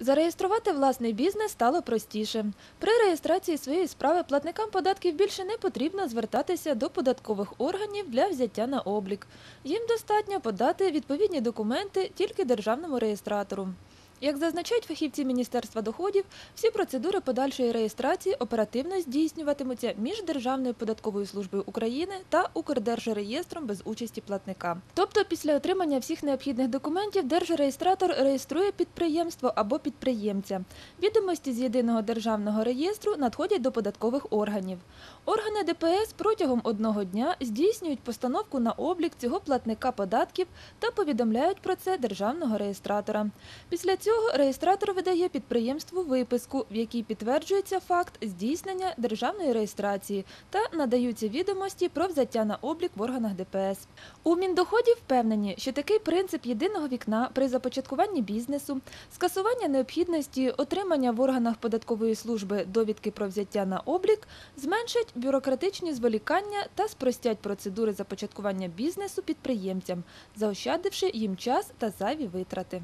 Зареєструвати власний бізнес стало простіше. При реєстрації своєї справи платникам податків більше не потрібно звертатися до податкових органів для взяття на облік. Їм достатньо подати відповідні документи тільки державному реєстратору. Як зазначають фахівці Міністерства доходів, всі процедури подальшої реєстрації оперативно здійснюватимуться між Державною податковою службою України та Укрдержреєстром без участі платника. Тобто, після отримання всіх необхідних документів держреєстратор реєструє підприємство або підприємця. Відомості з єдиного державного реєстру надходять до податкових органів. Органи ДПС протягом одного дня здійснюють постановку на облік цього платника податків та повідомляють про це державного реєстратора. Після цього реєстратор видає підприємству виписку, в якій підтверджується факт здійснення державної реєстрації та надаються відомості про взяття на облік в органах ДПС. У Міндоходів впевнені, що такий принцип єдиного вікна при започаткуванні бізнесу, скасування необхідності отримання в органах податкової служби довідки про взяття на облік зменшать бюрократичні зволікання та спростять процедури започаткування бізнесу підприємцям, заощадивши їм час та зайві витрати.